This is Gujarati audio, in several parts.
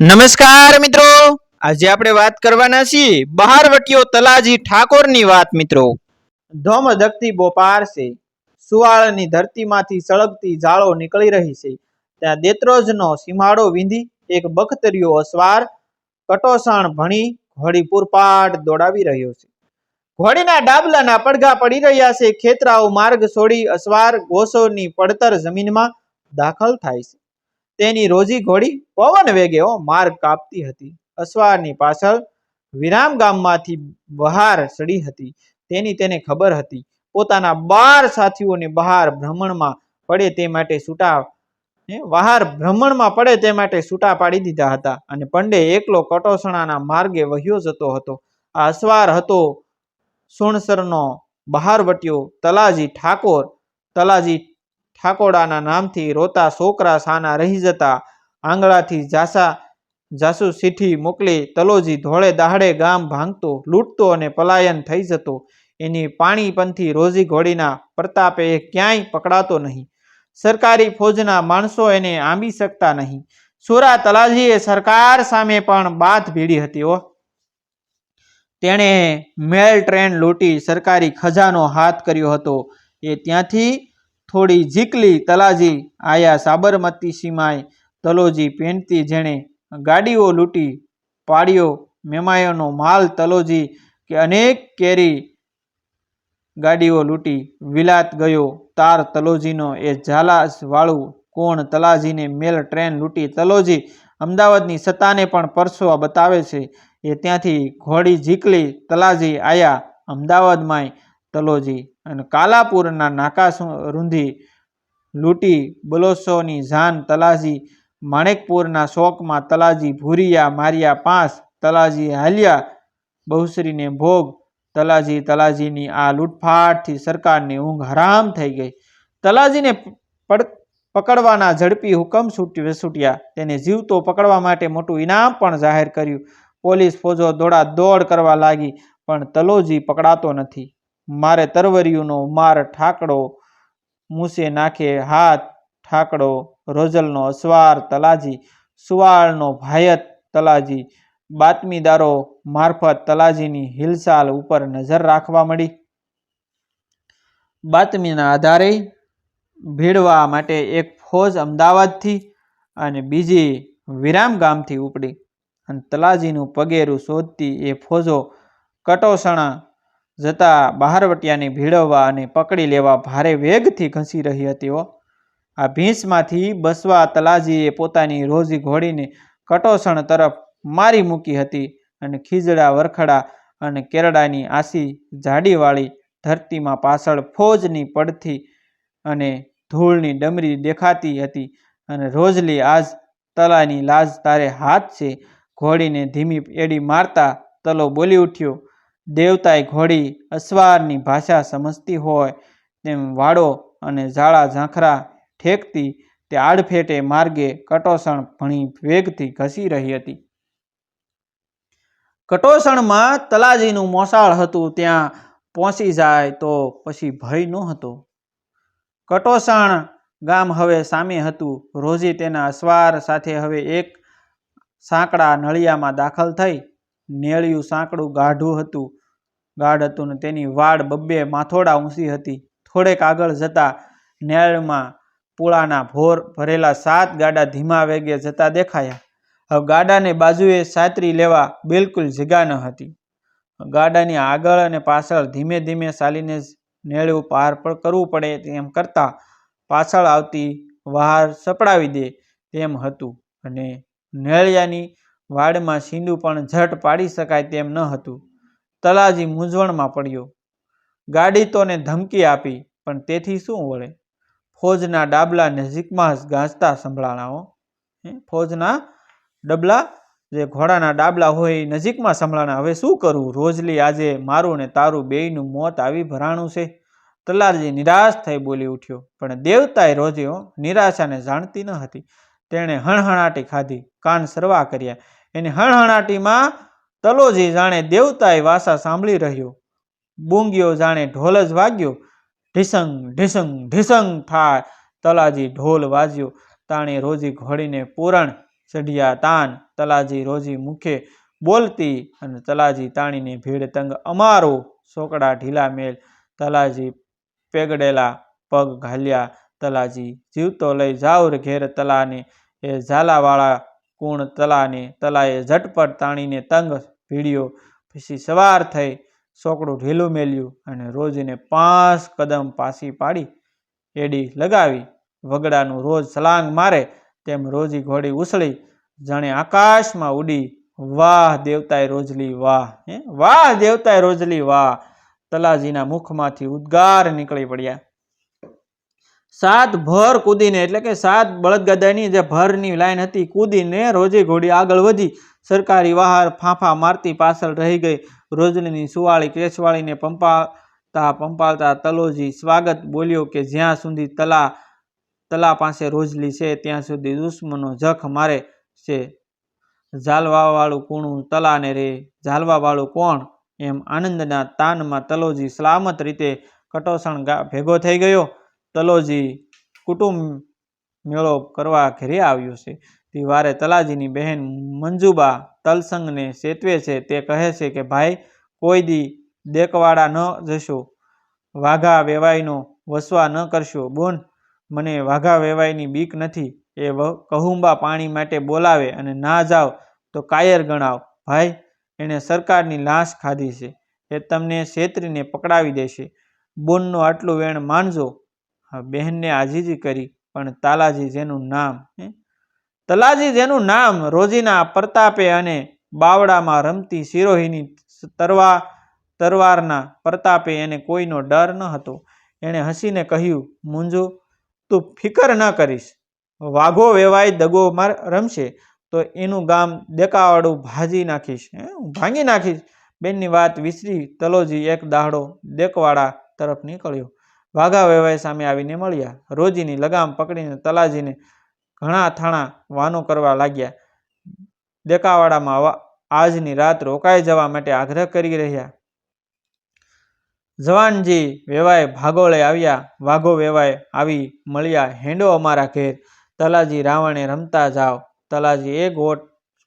નમસ્કાર મિત્રો. આજે આપણે વાત કરવાના છીએ બહારવટીઓ તલાજી ઠાકોરની વાત મિત્રો. ધોમ ધકતી બોપાર છે. સુવાળની ધરતીમાંથી સળગતી જાળો નીકળી રહી છે. ત્યાં દેત્રોજનો સીમાડો વિંધી, એક બખતરિયો અસવાર, કટોસાણ ભણી, ઘોડી પૂરપાટ દોડાવી રહ્યો છે. ઘોડીના ડાબલાના પડઘા પડી રહ્યા છે. ખેતરાઓ માર્ગ છોડી અસવાર, ગોસોની પડતર જમીનમાં દાખલ થાય છે. તેની રોજી ઘોડી પવન વેગે માર્ગ કાપતી હતી. અસવારની પાછળ વિરામ ગામમાંથી બહાર ચડી હતી. તેની તેને ખબર હતી. પોતાના બાર સાથીઓને બહાર ભ્રમણમાં પડે તે માટે છૂટા બહાર ભ્રમણમાં પડે તે માટે છૂટા પાડી દીધા હતા અને પંડે એકલો કટોસણાના માર્ગે વહ્યો જતો હતો. આ અસવાર હતો સુણસરનો બહારવટીયો તલાજી ઠાકોર, તલાજી ઠાકોડાના નામથી રોતા છોકરા સાના રહી જતા આંગળાથી જાસા જાસુ સીઠી મોકલી તલોજી ધોળે દાહડે ગામ ભાંગતો, લૂંટતો અને પલાયન થઈ જતો. એની પાણીપંથી રોજી ઘોડીના પ્રતાપે એ ક્યાંય પકડાતો નહીં. સરકારી ફોજના માણસો એને આંબી શકતા નહીં. સુરા તલાજીએ સરકાર સામે પણ બાથ ભીડી હતી ઓ તેણે મેલ ટ્રેન લૂંટી સરકારી ખજાનો હાથ કર્યો હતો. એ ત્યાંથી થોડી ઝીકલી તલાજી આયા સાબરમતી સીમાએ તલોજી પેનતી જેણે ગાડીઓ લૂંટી પાડ્યો મેમાયોનો માલ તલોજી કે અનેક કેરી ગાડીઓ લૂંટી વિલાત ગયો. તાર તલોજીનો એ ઝાલાસ વાળું કોણ તલાજીને મેલ ટ્રેન લૂંટી તલોજી અમદાવાદની સત્તાને પણ પરસવા બતાવે છે. એ ત્યાંથી ઘોડી ઝીકલી તલાજી આયા અમદાવાદમાંય તલોજી અને કાલાપુરના નાકા રૂંધી લૂંટી, બલોસોની જાન તલાજી, માણેકપુરના શોકમાં તલાજી ભૂરિયા માર્યા પાંચ તલાજી હાલ્યા બહુશ્રીને ભોગ, તલાજી તલાજીની આ લૂંટફાટથી સરકારની ઊંઘ હરામ થઈ ગઈ. તલાજીને પકડવાના ઝડપી હુકમ છૂટી, વસૂટ્યા. તેને જીવતો પકડવા માટે મોટું ઇનામ પણ જાહેર કર્યું. પોલીસ ફોજો દોડા દોડ કરવા લાગી, પણ તલોજી પકડાતો નથી. મારે તરવરિયુંનો માર ઠાકડો, મૂસે નાખે હાથ ઠાકડો, રોજલનો અસવાર તલાજી, સુવાળનો ભાયત તલાજી, બાતમીદારો મારફત તલાજીની હિલચાલ ઉપર નજર રાખવા મળી. બાતમીના આધારે ભીડવા માટે એક ફોજ અમદાવાદથી અને બીજી વિરામ ગામથી ઉપડી અને તલાજીનું પગેરું શોધતી એ ફોજો કટોસણા જતા બહારવટિયાને ભીડવવા અને પકડી લેવા ભારે વેગથી ઘસી રહી હતી આ ભીંસમાંથી બસવા તલાજીએ પોતાની રોજી ઘોડીને કટોસણ તરફ મારી મૂકી હતી અને ખીજડા, વરખડા અને કેરડાની આસી જાડીવાળી ધરતીમાં પાછળ ફોજની પડથી અને ધૂળની ડમરી દેખાતી હતી અને રોજલી આજ તલાની લાજ તારે હાથ છે. ઘોડીને ધીમી એડી મારતા તલો બોલી ઉઠ્યો દેવતાએ ઘોડી અસવારની ભાષા સમજતી હોય તેમ વાડો અને ઝાડા ઝાંખરા ઠેકતી તે આડફેટે માર્ગે કટોસણ ભણી વેગથી ઘસી રહી હતી. કટોસણમાં તલાજીનું મોસાળ હતું, ત્યાં પહોંચી જાય તો પછી ભય ન હતો કટોસણ ગામ હવે સામે હતું, રોજી તેના અસવાર સાથે હવે એક સાંકડા નળિયામાં દાખલ થઈ. નેળિયું સાંકડું ગાઢું હતું ગાઢ હતું ને તેની વાડ બબ્બે માથોડા ઊંચી હતી. થોડેક આગળ જતા નેળમાં પૂળાના ભોર ભરેલા સાત ગાડા ધીમા વેગે જતા દેખાયા. હવે ગાડાને બાજુએ સાતરી લેવા બિલકુલ જગા ન હતી. ગાડાની આગળ અને પાછળ ધીમે ધીમે ચાલીને નેળું પાર પર કરવું પડે તેમ કરતાં પાછળ આવતી વહાર સપડાવી દે તેમ હતું અને નેળિયાની વાડમાં સીંડું પણ ઝટ પાડી શકાય તેમ ન હતું. તલાજી મૂંઝવણમાં પડ્યો. ગાડી તોને ધમકી આપી પણ તેથી શું વળે? ફોજના ડાબલા નજીકમાં જ ગાજતા સંભળાણાઓ. ફોજના ડબલા? જે ઘોડાના ડાબલા હોય એ નજીકમાં સંભળાણા. હવે શું કરવું રોજલી આજે મારું ને તારું બેયનું મોત આવી ભરાણું છે. તલારજી નિરાશ થઈ બોલી ઉઠ્યો. પણ દેવતાએ રોજે હો, નિરાશાને જાણતી ન હતી. તેણે હણહણાટી ખાધી કાન સરવા કર્યા. એની હણહણાટીમાં તલોજી જાણે દેવતાએ વાસા સાંભળી રહ્યો. બૂંગ્યો જાણે ઢોલ જ વાગ્યો. ઢીસંગ ઢીસંગ ઢીસંગ થાય. તલાજી ઢોલ વાજ્યો. તાણે રોજી ઘોડીને પૂરણ ચઢિયા તાન. તલાજી રોજી મુખે બોલતી અને તલાજી તાણીને ભીડ તંગ અમારો સોકડા ઢીલા મેલ. તલાજી પેગડેલા પગ ઘાલ્યા. તલાજી જીવતો લઈ જાવ ઘેર તલાને. એ ઝાલાવાળા કુણ તલાને. તલાએ ઝટપટ તાણીને તંગ ભીડ્યો પછી સવાર થઈ સોકડું ઢીલું મેલ્યું અને રોજીને પાંચ કદમ પાછી પાડી એડી લગાવી. વગડાનું રોજ સલાંગ મારે તેમ રોજી ઘોડી ઉછળી જાણે આકાશમાં ઉડી, વાહ દેવતાએ રોજલી, વાહ. હે? વાહ દેવતાએ રોજલી, વાહ. તલાજીના મુખમાંથી ઉદ્ગાર નીકળી પડ્યા. સાત ભર કૂદીને, એટલે કે સાત બળદગાદાની જે ભરની લાઈન હતી, કૂદીને રોજે ઘોડી આગળ વધી, સરકારી વહાર ફાંફા મારતી પાછળ રહી ગઈ. રોજલીની સુવાળી કેસવાળીને પંપાતા પંપાળતા તલોજી સ્વાગત બોલ્યો કે, જ્યાં સુધી તલા તલા પાસે રોજલી છે, ત્યાં સુધી દુશ્મનો જખ મારે છે. ઝાલવાવાળું કૂણું તલાને રે, ઝાલવાવાળું કોણ? એમ આનંદના તાનમાં તલોજી સલામત રીતે કટોસણ ભેગો થઈ ગયો. તલોજી કુટુંબ મેળો કરવા ઘરે આવ્યો છે. દિવારે તલાજીની બહેન મંજુબા તલસંગને સેતવે છે. તે કહે છે કે, ભાઈ, કોઈ દી દેકવાડા ન જશો. વાઘા વેવાઈનો વસવા ન કરશો. બોન, મને વાઘા વેવાઈની બીક નથી. એ કહુંબા પાણી માટે બોલાવે અને ના જાવ તો કાયર ગણાવ. ભાઈ, એણે સરકારની લાશ ખાધી છે. એ તમને છેતરીને પકડાવી દેશે. બોનનું આટલું વેણ માનજો. બહેનને આજીજી કરી, પણ તાલાજી જેનું નામ તલાજી જેનું નામ રોજીના પ્રતાપે અને બાવડામાં રમતી સિરોહીની તરવા, તરવારના પ્રતાપે એને કોઈનો ડર ન હતો. એણે હસીને કહ્યું, મુંજુ, તું ફિકર ન કરીશ. વાઘો વેવાય દગો માર, રમશે, તો એનું ગામ દેકાવાળું ભાજી નાખીશ ભાંગી નાખીશ. બેનની વાત વિસરી તલોજી એક દાહડો દેકવાડા તરફ નીકળ્યો. વાઘા વેવાય સામે આવીને મળ્યા. રોજીની લગામ પકડીને તલાજીને ઘણા થાણા વાનો કરવા લાગ્યા. દેકાવાડામાં આજની રાત રોકાઈ જવા માટે આગ્રહ કરી રહ્યા. જવાનજી વેવાય ભાગોળે આવ્યા. વાઘો વેવાય આવી મળ્યા. હેંડો અમારા ઘેર. તલાજી રાવણે રમતા જાઓ. તલાજી એ ગોટ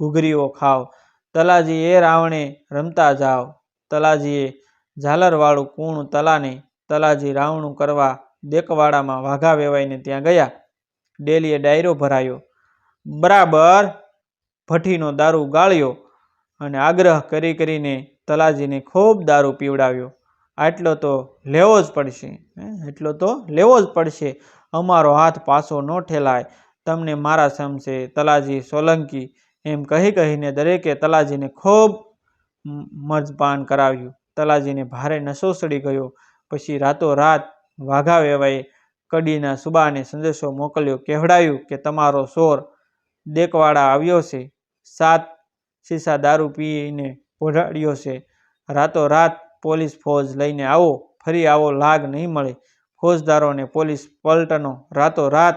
ઘૂઘરીઓ ખાઓ. તલાજી એ રાવણે રમતા જાઓ. તલાજીએ ઝાલરવાળું કૂણું તલાને તલાજી રાવણું કરવા દેકવાડામાં વાઘા વેવાઈને ત્યાં ગયા. ડેલીએ ડાયરો ભરાયો. બરાબર ભઠ્ઠીનો દારૂ ગાળ્યો અને આગ્રહ કરી કરીને તલાજીને ખૂબ દારૂ પીવડાવ્યો. આટલો તો લેવો જ પડશે એટલો તો લેવો જ પડશે. અમારો હાથ પાછો ન ઠેલાય. તમને મારા સમશે તલાજી સોલંકી એમ કહી કહીને દરેકે તલાજીને ખૂબ મજપાન કરાવ્યું. તલાજીને ભારે નસોસડી ગયો. પછી રાતોરાત વાઘા વેવાએ કડીના સુબાને સંદેશો મોકલ્યો કહેવડાયું કે તમારો સોર દેકવાડા આવ્યો છે. સાત સીસા દારૂ પીને પોઢાડ્યો છે. રાતોરાત પોલીસ ફોજ લઈને આવો, ફરી આવો લાગ નહીં મળે. ફોજદારોને પોલીસ પલટનો રાતોરાત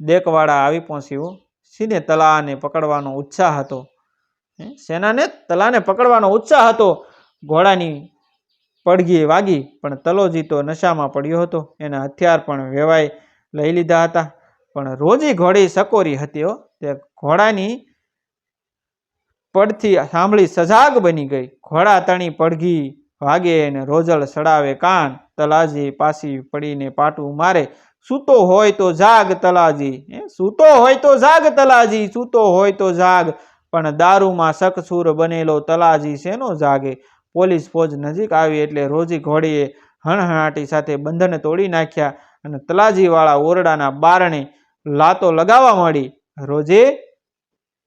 દેકવાડા આવી પહોંચ્યો સીને તલાને પકડવાનો ઉત્સાહ હતો? સેનાને તલાને પકડવાનો ઉત્સાહ હતો. ઘોડાની પડઘી વાગી, પણ તલોજી તો નશામાં પડ્યો હતો. એના હથિયાર પણ વેવાય લઈ લીધા હતા. પણ રોજી ઘોડી સકોરી હતી તે ઘોડાની પડથી સાંભળી સજાગ બની ગઈ. ઘોડા તણી પડઘી વાગે અને રોજળ સડાવે કાન. તલાજી પાછી પડીને પાટું મારે, સૂતો હોય તો જાગ તલાજી. એ સૂતો હોય તો જાગ તલાજી, સૂતો હોય તો જાગ. પણ દારૂમાં શકસૂર બનેલો તલાજી શેનો જાગે? પોલીસ ફોજ નજીક આવી એટલે રોજી ઘોડીએ હણહણાટી સાથે બંધન તોડી નાખ્યા અને તલાજીવાળા ઓરડાના બારણે લાતો લગાવવા માંડી. રોજે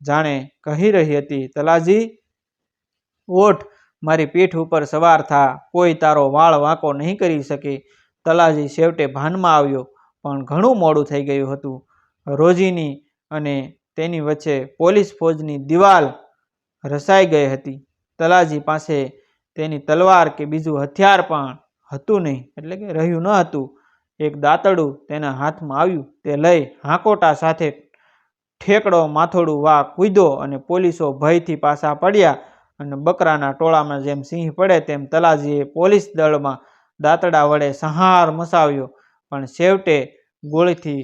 જાણે કહી રહી હતી, તલાજી, ઓઠ, મારી પીઠ ઉપર સવાર થા, કોઈ તારો વાળ વાંકો નહીં કરી શકે. તલાજી છેવટે ભાનમાં આવ્યો, પણ ઘણું મોડું થઈ ગયું હતું. રોજીની અને તેની વચ્ચે પોલીસ ફોજની દિવાલ રસાઈ ગઈ હતી. તલાજી પાસે તેની તલવાર કે બીજું હથિયાર પણ હતું નહીં, એટલે કે રહ્યું ન હતું. એક દાંતડું તેના હાથમાં આવ્યું, તે લઈ હાંકોટા સાથે ઠેકડો માથોડું વા કૂદ્યો અને પોલીસો ભયથી પાછા પડ્યા અને બકરાના ટોળામાં જેમ સિંહ પડે તેમ તલાજીએ પોલીસ દળમાં દાંતડા વડે સંહાર મસાવ્યો, પણ છેવટે ગોળીથી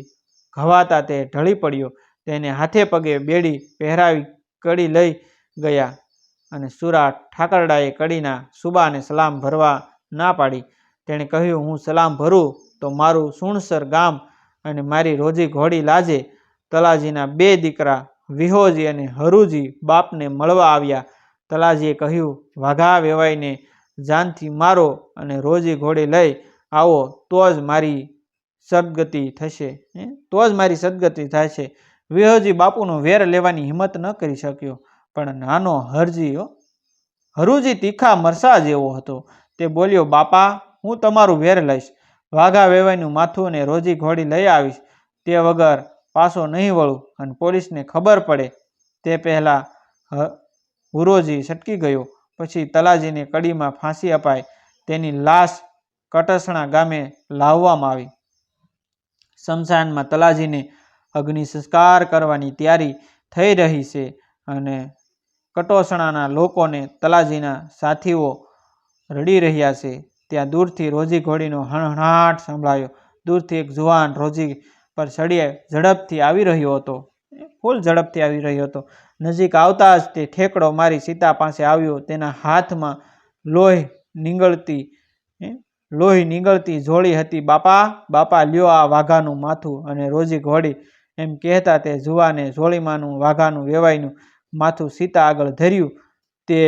ઘવાતા તે ઢળી પડ્યો. તેને હાથે પગે બેડી પહેરાવી કડી લઈ ગયા. અને સુરા ઠાકરડાએ કડીના સુબાને સલામ ભરવા ના પાડી. તેણે કહ્યું, હું સલામ ભરું તો મારું સુણસર ગામ અને મારી રોજી ઘોડી લાજે. તલાજીના બે દીકરા, વિહોજી અને હરુજી, બાપને મળવા આવ્યા. તલાજીએ કહ્યું, વાઘા વેવાઈને જાનથી મારો અને રોજી ઘોડી લઈ આવો, તો જ મારી સદગતિ થશે? તો જ મારી સદગતિ થાય છે. વિહોજી બાપુનો વેર લેવાની હિંમત ન કરી શક્યો. પણ નાનો હરજી હો હરુજી તીખા મરસા જેવો હતો. તે બોલ્યો, બાપા, હું તમારું વેર લઈશ. વાઘા વેવાઈનું માથું અને રોજી ઘોડી લઈ આવીશ. તે વગર પાછો નહીં વળું. અને પોલીસને ખબર પડે તે પહેલાં હુરોજી છટકી ગયો. પછી તલાજીને કડીમાં ફાંસી અપાય તેની લાશ કટસણા ગામે લાવવામાં આવી. શમશાનમાં તલાજીને અગ્નિ સંસ્કાર કરવાની તૈયારી થઈ રહી છે અને કટોસણાના લોકોને તલાજીના સાથીઓ રડી રહ્યા છે. ત્યાં દૂરથી રોજી ઘોડીનો હણહણાટ સંભળાયો. દૂરથી એક જુવાન રોજી પર ચડી ઝડપથી આવી રહ્યો હતો. ફૂલ ઝડપથી આવી રહ્યો હતો. નજીક આવતા જ તે ઠેકડો મારી સીતા પાસે આવ્યો. તેના હાથમાં લોહી નીંગળતી લોહી નીંગળતી જોડી હતી. બાપા બાપા, લ્યો આ વાઘાનું માથું. અને રોજી ઘોડી એમ કહેતા તે જુવાને જોળીમાંનું વાઘાનું વેવાઈનું માથું સીતા આગળ ધર્યું. તે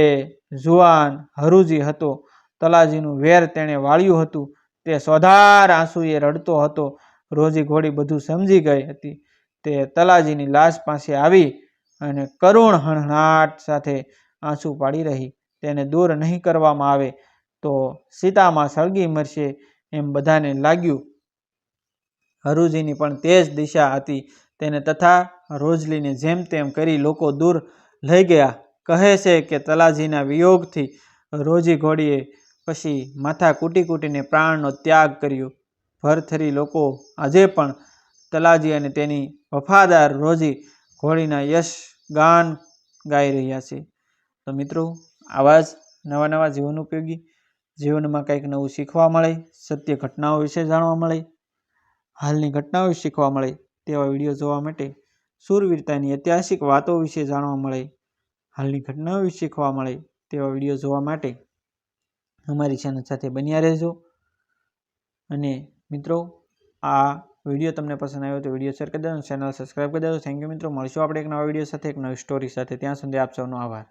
જુવાન હરુજી હતો. તલાજીનું વેર તેણે વાળ્યું હતું. તે સોધાર આંસુએ રડતો હતો. રોજી ઘોડી બધું સમજી ગઈ હતી. તે તલાજીની લાશ પાસે આવી અને કરુણ હણહણાટ સાથે આંસુ પાડી રહી. તેને દૂર નહીં કરવામાં આવે તો સીતામાં સળગી મરશે એમ બધાને લાગ્યું. હરુજીની પણ તે જ દિશા હતી. તેને તથા રોજલીને જેમ તેમ કરી લોકો દૂર લઈ ગયા. કહે છે કે તલાજીના વિયોગથી રોજી ઘોડીએ પછી માથા કૂટી કૂટીને પ્રાણનો ત્યાગ કર્યો. ભરથરી લોકો આજે પણ તલાજી અને તેની વફાદાર રોજી ઘોડીના યશ ગાન ગાઈ રહ્યા છે. તો મિત્રો, આવા જ નવા નવા જીવન ઉપયોગી જીવનમાં કંઈક નવું શીખવા મળે, સત્ય ઘટનાઓ વિશે જાણવા મળે, હાલની ઘટનાઓ શીખવા મળે તેવા વીડિયો જોવા માટે શૂરવીરતાની ઐતિહાસિક વાતો વિશે જાણવા મળે, હાલની ઘટનાઓ વિશે શીખવા મળે તેવા વીડિયો જોવા માટે અમારી ચેનલ સાથે બન્યા રહેજો. અને મિત્રો, આ વીડિયો તમને પસંદ આવ્યો તો વીડિયો શેર કરી દેજો ચેનલ સબસ્ક્રાઈબ કરી દેજો. થેન્ક યુ મિત્રો. મળશું આપણે એક નવા વીડિયો સાથે, એક નવી સ્ટોરી સાથે. ત્યાં સુધી આપ સૌનો આભાર.